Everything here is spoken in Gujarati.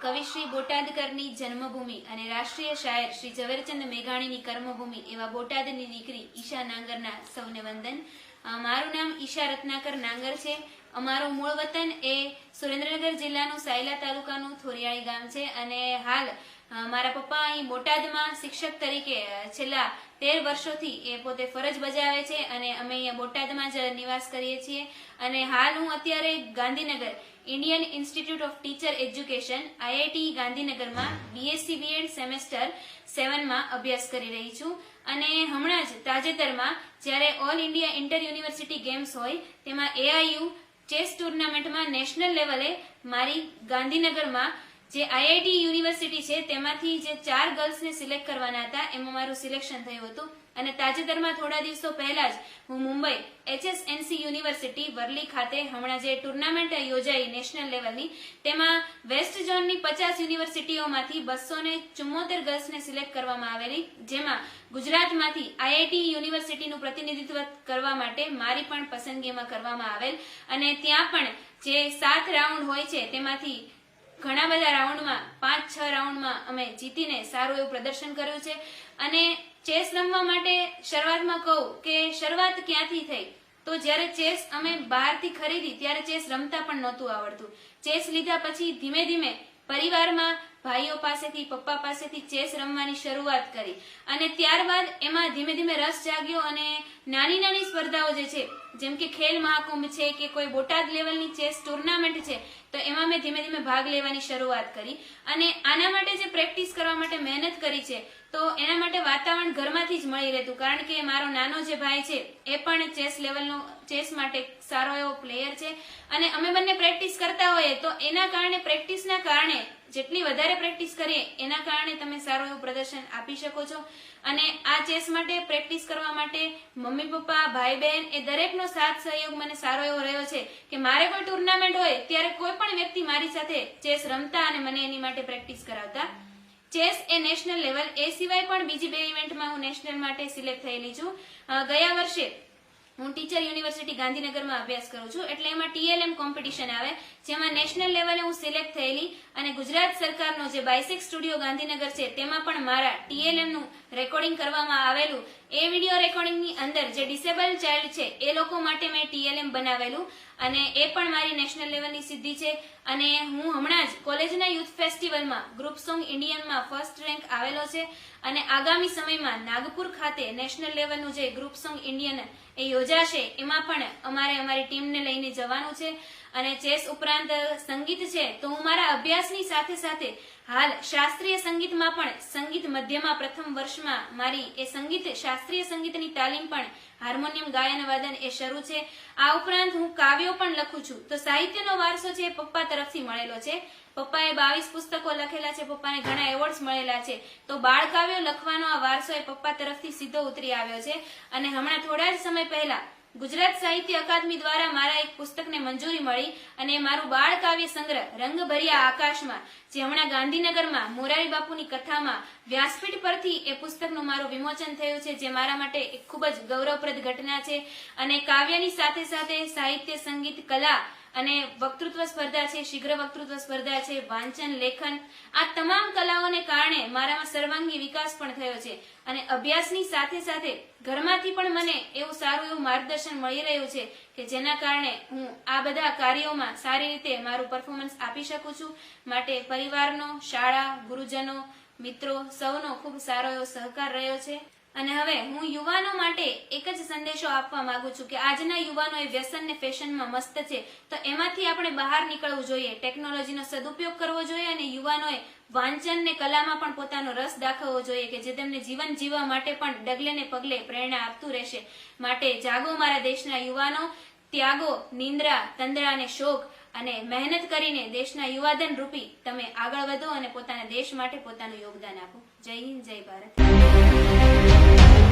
શ્રી બોટાદકરની જન્મભૂમિ અને રાષ્ટ્રીય શાયર શ્રી ઝવેરચંદ મેઘાણીની કર્મભૂમિ એવા બોટાદની દીકરી ઈશા નાંગરના સૌને વંદન. મારું નામ ઈશા રત્નાકર નાંગર છે. અમારું મૂળ વતન એ સુરેન્દ્રનગર જિલ્લાનું સાયલા તાલુકાનું થોરિયાળી ગામ છે અને હાલ મારા પપ્પા અહીં બોટાદમાં શિક્ષક તરીકે છેલ્લા તેર વર્ષોથી એ પોતે ફરજ બજાવે છે અને અમે અહીંયા બોટાદમાં જ નિવાસ કરીએ છીએ. અને હાલ હું અત્યારે Gandhinagar Indian institute of teacher education, IIT ગાંધીનગરમાં બીએસસી બીએડ સેમેસ્ટર સેવનમાં અભ્યાસ કરી રહી છું. અને હમણાં જ તાજેતરમાં જ્યારે all India inter university games હોય, તેમાં એઆઈયુ ચેસ ટુર્નામેન્ટમાં નેશનલ લેવલે મારી ગાંધીનગરમાં જે આઈઆઈટી યુનિવર્સિટી છે, તેમાંથી જે ચાર ગર્લ્સને સિલેક્ટ કરવાના હતા, એમાં મારું સિલેક્શન થયું હતું. અને તાજેતરમાં થોડા દિવસો પહેલા જ હું મુંબઈ એચએસએનસી યુનિવર્સિટી વરલી ખાતે હમણાં જે ટુર્નામેન્ટ યોજાઈ નેશનલ લેવલની, તેમાં વેસ્ટ ઝોનની પચાસ યુનિવર્સિટીઓમાંથી બસો ને ચુમ્મોતેર ગર્લ્સને સિલેક્ટ કરવામાં આવેલી, જેમાં ગુજરાતમાંથી આઈઆઈટી યુનિવર્સિટીનું પ્રતિનિધિત્વ કરવા માટે મારી પણ પસંદગીમાં કરવામાં આવેલ. અને ત્યાં પણ જે સાત રાઉન્ડ હોય છે, તેમાંથી ઘણા બધા રાઉન્ડમાં, પાંચ, છ રાઉન્ડમાં અમે જીતીને સારું એવું પ્રદર્શન કર્યું છે. અને ચેસ રમવા માટે શરૂઆતમાં કહું કે શરૂઆત ક્યાંથી થઈ? તો જ્યારે ચેસ અમે બહારથી ખરીદી, ત્યારે ચેસ રમતા પણ નહોતું આવડતું. ચેસ લીધા પછી ધીમે ધીમે પરિવારમાં ભાઈઓ પાસેથી, પપ્પા પાસેથી ચેસ રમવાની શરૂઆત કરી. અને ત્યારબાદ એમાં ધીમે ધીમે રસ જાગ્યો અને નાની નાની સ્પર્ધાઓ જે છે જેમ કે ખેલ મહાકુંભ છે કે કોઈ બોટાદ લેવલની ચેસ ટુર્નામેન્ટ છે, તો એમાં મેં ધીમે ધીમે ભાગ લેવાની શરૂઆત કરી. અને આના માટે જે પ્રેક્ટિસ કરવા માટે મહેનત કરી છે, તો એના માટે વાતાવરણ ઘરમાંથી જ મળી રહેતું. કારણ કે મારો નાનો જે ભાઈ છે, એ પણ ચેસ લેવલનો, ચેસ માટે સારો એવો પ્લેયર છે. અને અમે બંને પ્રેક્ટિસ કરતા હોઈએ, તો એના કારણે પ્રેક્ટિસના કારણે જેટલી વધારે પ્રેક્ટિસ કરીએ, એના કારણે તમે સારું એવું પ્રદર્શન આપી શકો છો. અને આ ચેસ માટે પ્રેક્ટિસ કરવા માટે મમ્મી પપ્પા, ભાઈ બહેન એ દરેકનો સાથ સહયોગ મને સારો એવો રહ્યો છે કે મારે કોઈ ટુર્નામેન્ટ હોય, ત્યારે કોઈ પણ વ્યક્તિ મારી સાથે ચેસ રમતા અને મને એની માટે પ્રેક્ટિસ કરાવતા. ચેસ એ નેશનલ લેવલ એ સિવાય પણ બીજી બે ઇવેન્ટમાં હું નેશનલ માટે સિલેક્ટ થયેલી છું. ગયા વર્ષે હું ટીચર યુનિવર્સિટી ગાંધીનગરમાં અભ્યાસ કરું છું, એટલે એમાં ટીએલએમ કોમ્પિટિશન આવે, જેમાં નેશનલ લેવલે હું સિલેક્ટ થયેલી અને ગુજરાત સરકારનો જે બાયસેક સ્ટુડિયો ગાંધીનગર છે, તેમાં પણ મારા ટીએલએમનું રેકોર્ડિંગ કરવામાં આવેલું. એ વીડિયો રેકોર્ડિંગની અંદર જે ડિસેબલ ચાઇલ્ડ છે, એ લોકો માટે મેં ટીએલએમ બનાવેલું અને એ પણ મારી નેશનલ લેવલની સિદ્ધિ છે. અને હું હમણાં જ કોલેજના યુથ ફેસ્ટિવલમાં ગ્રુપ સોંગ ઇન્ડિયનમાં ફર્સ્ટ રેન્ક આવેલો છે અને આગામી સમયમાં નાગપુર ખાતે નેશનલ લેવલનું જે ગ્રુપ સોંગ ઇન્ડિયન એ યોજાશે, એમાં પણ અમારે અમારી ટીમને લઈને જવાનું છે. અને ચેસ ઉપરાંત સંગીત છે, તો હું મારા અભ્યાસની સાથે સાથે હાલ શાસ્ત્રીય સંગીતમાં પણ સંગીત મધ્યમાં પ્રથમ વર્ષમાં મારી એ સંગીત, શાસ્ત્રીય સંગીતની તાલીમ પણ હાર્મોનિયમ, ગાયન, વાદન એ શરૂ છે. આ ઉપરાંત હું કાવ્યો પણ લખું છું. તો સાહિત્યનો વારસો છે પપ્પા તરફથી મળેલો છે. પપ્પાએ બાવીસ પુસ્તકો લખેલા છે, પપ્પાને ઘણા એવોર્ડ્સ મળેલા છે. તો બાળ કાવ્યો લખવાનો આ વારસો એ પપ્પા તરફથી સીધો ઉતરી આવ્યો છે. અને હમણાં થોડા જ સમય પહેલા ગુજરાત સાહિત્ય અકાદમી દ્વારા મારા એક પુસ્તકને મંજૂરી મળી અને મારું બાળ કાવ્ય સંગ્રહ રંગભર્યા આકાશમાં જે હમણાં ગાંધીનગરમાં મોરારી બાપુની કથામાં વ્યાસપીઠ પરથી એ પુસ્તકનું મારું વિમોચન થયું છે, જે મારા માટે એક ખૂબ જ ગૌરવપ્રદ ઘટના છે. અને કાવ્યની સાથે સાથે સાહિત્ય, સંગીત, કલા અને વક્તૃત્વ સ્પર્ધા છે, શીઘ્ર વક્તૃત્વ સ્પર્ધા છે, વાંચન, લેખન, આ તમામ કલાઓને કારણે મારામાં સર્વાંગી વિકાસ પણ થયો છે. અને અભ્યાસની સાથે સાથે ઘરમાંથી પણ મને એવું સારું એવું માર્ગદર્શન મળી રહ્યું છે કે જેના કારણે હું આ બધા કાર્યોમાં સારી રીતે મારું પરફોર્મન્સ આપી શકું છું. માટે પરિવારનો, શાળા, ગુરુજનો, મિત્રો, સૌનો ખૂબ સારો એવો સહકાર રહ્યો છે. અને હવે હું યુવાનો માટે એક જ સંદેશો આપવા માંગુ છું કે આજના યુવાનો એ વ્યસન ને ફેશનમાં મસ્ત છે. તો એમાંથી આપણે બહાર નીકળવું જોઈએ. ટેકનોલોજીનો સદુપયોગ કરવો જોઈએ અને યુવાનોએ વાંચન ને કલામાં પણ પોતાનો રસ દાખવવો જોઈએ કે જે તેમને જીવન જીવવા માટે પણ ડગલે ને પગલે પ્રેરણા આપતું રહેશે. માટે જાગો મારા દેશના યુવાનો. ત્યાગો, નિંદ્રા, તંદ્રા અને શોક અને મહેનત કરીને દેશના યુવાધન રૂપી તમે આગળ વધો અને પોતાના દેશ માટે પોતાનું યોગદાન આપો. જય હિન્દ, જય ભારત.